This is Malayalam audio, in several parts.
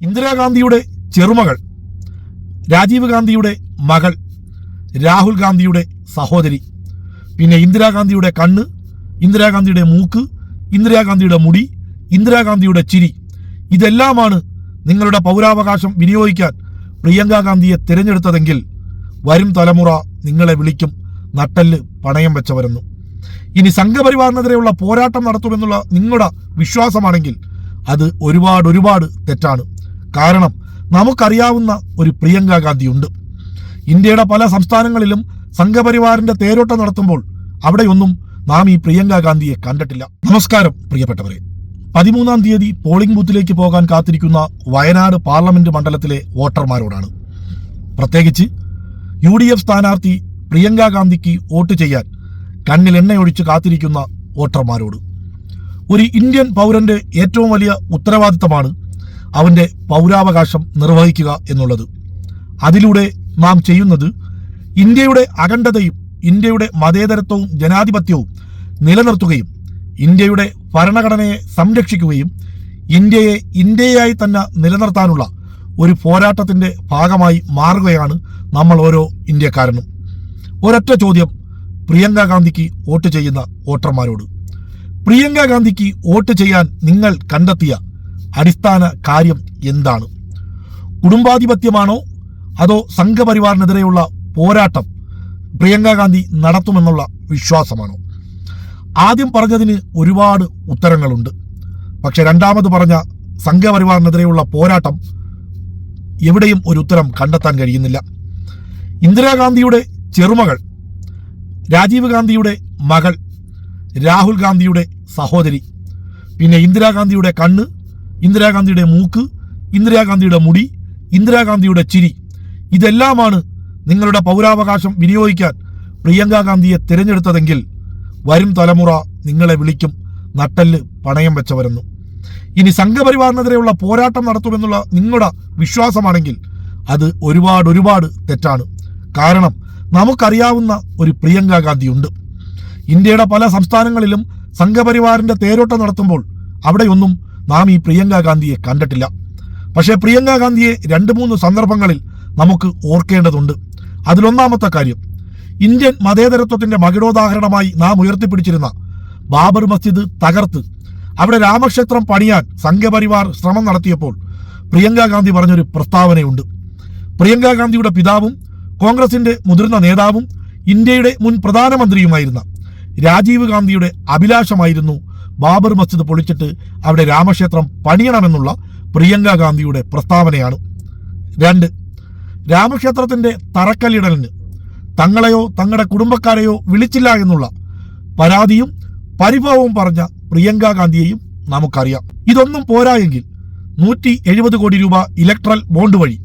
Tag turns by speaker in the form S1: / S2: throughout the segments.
S1: ഇന്ദിരാഗാന്ധിയുടെ ചെറുമകൾ രാജീവ് ഗാന്ധിയുടെ മകൾ രാഹുൽ ഗാന്ധിയുടെ സഹോദരി പിന്നെ ഇന്ദിരാഗാന്ധിയുടെ കണ്ണ് ഇന്ദിരാഗാന്ധിയുടെ മൂക്ക് ഇന്ദിരാഗാന്ധിയുടെ മുടി ഇന്ദിരാഗാന്ധിയുടെ ചിരി. ഇതെല്ലാമാണ് നിങ്ങളുടെ പൗരാവകാശം വിനിയോഗിക്കാൻ പ്രിയങ്ക ഗാന്ധിയെ തിരഞ്ഞെടുത്തതെങ്കിൽ വരും തലമുറ നിങ്ങളെ വിളിക്കും നട്ടൽ പണയം വെച്ചവരെന്നു. ഇനി സംഘപരിവാറിനെതിരെയുള്ള പോരാട്ടം നടത്തുമെന്നുള്ള നിങ്ങളുടെ വിശ്വാസമാണെങ്കിൽ അത് ഒരുപാട് ഒരുപാട് തെറ്റാണ്. കാരണം നമുക്കറിയാവുന്ന ഒരു പ്രിയങ്ക ഗാന്ധിയുണ്ട്. ഇന്ത്യയുടെ പല സംസ്ഥാനങ്ങളിലും സംഘപരിവാറിന്റെ തേരോട്ടം നടത്തുമ്പോൾ അവിടെയൊന്നും നാം ഈ പ്രിയങ്ക ഗാന്ധിയെ കണ്ടിട്ടില്ല. നമസ്കാരം പ്രിയപ്പെട്ടവരെ. പതിമൂന്നാം തീയതി പോളിംഗ് ബൂത്തിലേക്ക് പോകാൻ കാത്തിരിക്കുന്ന വയനാട് പാർലമെന്റ് മണ്ഡലത്തിലെ വോട്ടർമാരോടാണ്. പ്രത്യേകിച്ച് യു ഡി എഫ് സ്ഥാനാർത്ഥി പ്രിയങ്ക ഗാന്ധിക്ക് വോട്ട് ചെയ്യാൻ കണ്ണിൽ എണ്ണയൊഴിച്ച് കാത്തിരിക്കുന്ന വോട്ടർമാരോട്. ഒരു ഇന്ത്യൻ പൗരന്റെ ഏറ്റവും വലിയ ഉത്തരവാദിത്തമാണ് അവന്റെ പൗരാവകാശം നിർവഹിക്കുക എന്നുള്ളത്. അതിലൂടെ നാം ചെയ്യുന്നത് ഇന്ത്യയുടെ അഖണ്ഡതയും ഇന്ത്യയുടെ മതേതരത്വവും ജനാധിപത്യവും നിലനിർത്തുകയും ഇന്ത്യയുടെ ഭരണഘടനയെ സംരക്ഷിക്കുകയും ഇന്ത്യയെ ഇന്ത്യയായി തന്നെ നിലനിർത്താനുള്ള ഒരു പോരാട്ടത്തിന്റെ ഭാഗമായി മാറുകയാണ് നമ്മൾ ഓരോ ഇന്ത്യക്കാരനും. ഒരൊറ്റ ചോദ്യം പ്രിയങ്ക ഗാന്ധിക്ക് വോട്ട് ചെയ്യുന്ന വോട്ടർമാരോട്. പ്രിയങ്ക ഗാന്ധിക്ക് വോട്ട് ചെയ്യാൻ നിങ്ങൾ കണ്ടെത്തിയ അടിസ്ഥാന കാര്യം എന്താണ്? കുടുംബാധിപത്യമാണോ അതോ സംഘപരിവാറിനെതിരെയുള്ള പോരാട്ടം പ്രിയങ്ക ഗാന്ധി നടത്തുമെന്നുള്ള വിശ്വാസമാണോ? ആദ്യം പറഞ്ഞതിന് ഒരുപാട് ഉത്തരങ്ങളുണ്ട്. പക്ഷെ രണ്ടാമത് പറഞ്ഞ സംഘപരിവാറിനെതിരെയുള്ള പോരാട്ടം എവിടെയും ഒരു ഉത്തരം കണ്ടെത്താൻ കഴിയുന്നില്ല. ഇന്ദിരാഗാന്ധിയുടെ ചെറുമകൾ രാജീവ് ഗാന്ധിയുടെ മകൾ രാഹുൽ ഗാന്ധിയുടെ സഹോദരി പിന്നെ ഇന്ദിരാഗാന്ധിയുടെ കണ്ണ് ഇന്ദിരാഗാന്ധിയുടെ മൂക്ക് ഇന്ദിരാഗാന്ധിയുടെ മുടി ഇന്ദിരാഗാന്ധിയുടെ ചിരി. ഇതെല്ലാമാണ് നിങ്ങളുടെ പൗരാവകാശം വിനിയോഗിക്കാൻ പ്രിയങ്ക ഗാന്ധിയെ തിരഞ്ഞെടുത്തതെങ്കിൽ വരും തലമുറ നിങ്ങളെ വിളിക്കും നട്ടൽ പണയം വെച്ചവരെന്നു. ഇനി സംഘപരിവാറിനെതിരെയുള്ള പോരാട്ടം നടത്തുമെന്നുള്ള നിങ്ങളുടെ വിശ്വാസമാണെങ്കിൽ അത് ഒരുപാട് ഒരുപാട് തെറ്റാണ്. കാരണം നമുക്കറിയാവുന്ന ഒരു പ്രിയങ്ക ഗാന്ധിയുണ്ട്. ഇന്ത്യയുടെ പല സംസ്ഥാനങ്ങളിലും സംഘപരിവാറിന്റെ തേരോട്ടം നടത്തുമ്പോൾ അവിടെയൊന്നും നാം ഈ പ്രിയങ്ക ഗാന്ധിയെ കണ്ടിട്ടില്ല. പക്ഷേ പ്രിയങ്ക ഗാന്ധിയെ രണ്ട് മൂന്ന് സന്ദർഭങ്ങളിൽ നമുക്ക് ഓർക്കേണ്ടതുണ്ട്. അതിലൊന്നാമത്തെ കാര്യം ഇന്ത്യൻ മതേതരത്വത്തിന്റെ മകിടോദാഹരണമായി നാം ഉയർത്തിപ്പിടിച്ചിരുന്ന ബാബർ മസ്ജിദ് തകർത്ത് അവിടെ രാമക്ഷേത്രം പണിയാൻ സംഘപരിവാർ ശ്രമം നടത്തിയപ്പോൾ പ്രിയങ്ക ഗാന്ധി പറഞ്ഞൊരു പ്രസ്താവനയുണ്ട്. പ്രിയങ്ക ഗാന്ധിയുടെ പിതാവും കോൺഗ്രസിന്റെ മുതിർന്ന നേതാവും ഇന്ത്യയുടെ മുൻ പ്രധാനമന്ത്രിയുമായിരുന്ന രാജീവ് ഗാന്ധിയുടെ അഭിലാഷമായിരുന്നു ബാബർ മസ്ജിദ് പൊളിച്ചിട്ട് അവിടെ രാമക്ഷേത്രം പണിയണമെന്നുള്ള പ്രിയങ്ക ഗാന്ധിയുടെ പ്രസ്താവനയാണ്. രണ്ട് രാമക്ഷേത്രത്തിന്റെ തറക്കല്ലിടലിന് തങ്ങളെയോ തങ്ങളുടെ കുടുംബക്കാരെയോ വിളിച്ചില്ല എന്നുള്ള പരാതിയും പരിഭവവും പറഞ്ഞ പ്രിയങ്ക ഗാന്ധിയെയും നമുക്കറിയാം. ഇതൊന്നും പോരായെങ്കിൽ നൂറ്റി എഴുപത് കോടി രൂപ ഇലക്ട്രൽ ബോണ്ട് വഴി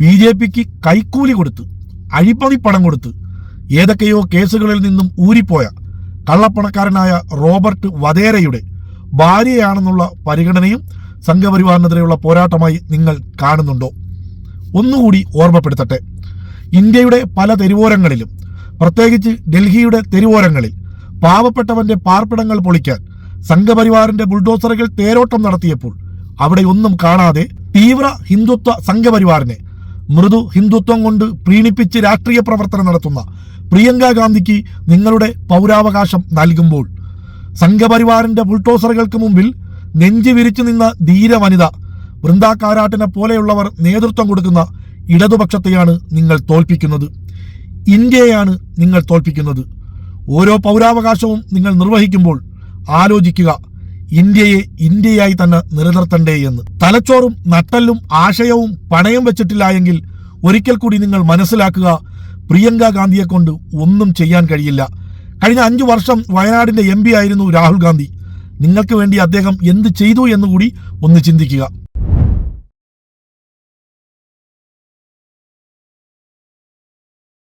S1: ബി ജെ പിക്ക് കൈക്കൂലി കൊടുത്ത് അഴിമതി പണം കൊടുത്ത് ഏതൊക്കെയോ കേസുകളിൽ നിന്നും ഊരിപ്പോയ കള്ളപ്പണക്കാരനായ റോബർട്ട് വധേരയുടെ ഭാര്യയാണെന്നുള്ള പരിഗണനയും സംഘപരിവാറിനെതിരെയുള്ള പോരാട്ടമായി നിങ്ങൾ കാണുന്നുണ്ടോ? ഒന്നുകൂടി ഓർമ്മപ്പെടുത്തട്ടെ. ഇന്ത്യയുടെ പല തെരുവോരങ്ങളിലും പ്രത്യേകിച്ച് ഡൽഹിയുടെ തെരുവോരങ്ങളിൽ പാവപ്പെട്ടവന്റെ പാർപ്പിടങ്ങൾ പൊളിക്കാൻ സംഘപരിവാറിന്റെ ബുൾഡോസറുകൾ തേരോട്ടം നടത്തിയപ്പോൾ അവിടെ ഒന്നും കാണാതെ തീവ്ര ഹിന്ദുത്വ സംഘപരിവാറിനെ മൃദു ഹിന്ദുത്വം കൊണ്ട് പ്രീണിപ്പിച്ച് രാഷ്ട്രീയ പ്രവർത്തനം നടത്തുന്ന പ്രിയങ്ക ഗാന്ധിക്ക് നിങ്ങളുടെ പൗരാവകാശം നൽകുമ്പോൾ സംഘപരിവാറിന്റെ ബുൾഡോസറുകൾക്ക് മുമ്പിൽ നെഞ്ചു വിരിച്ചു നിന്ന ധീര വനിത വൃന്ദാക്കാരാട്ടിനെ പോലെയുള്ളവർ നേതൃത്വം കൊടുക്കുന്ന ഇടതുപക്ഷത്തെയാണ് നിങ്ങൾ തോൽപ്പിക്കുന്നത്. ഇന്ത്യയാണ് നിങ്ങൾ തോൽപ്പിക്കുന്നത്. ഓരോ പൗരാവകാശവും നിങ്ങൾ നിർവഹിക്കുമ്പോൾ ആലോചിക്കുക ഇന്ത്യയെ ഇന്ത്യയായി തന്നെ നിലനിർത്തണ്ടേ എന്ന്. തലച്ചോറും നട്ടല്ലും ആശയവും പണയം വെച്ചിട്ടില്ല എങ്കിൽ ഒരിക്കൽ കൂടി നിങ്ങൾ മനസ്സിലാക്കുക പ്രിയങ്ക ഗാന്ധിയെ കൊണ്ട് ഒന്നും ചെയ്യാൻ കഴിയില്ല. കഴിഞ്ഞ അഞ്ചു വർഷം വയനാടിന്റെ എം ആയിരുന്നു രാഹുൽ ഗാന്ധി. നിങ്ങൾക്ക് വേണ്ടി അദ്ദേഹം എന്ത് ചെയ്തു എന്നുകൂടി ഒന്ന് ചിന്തിക്കുക.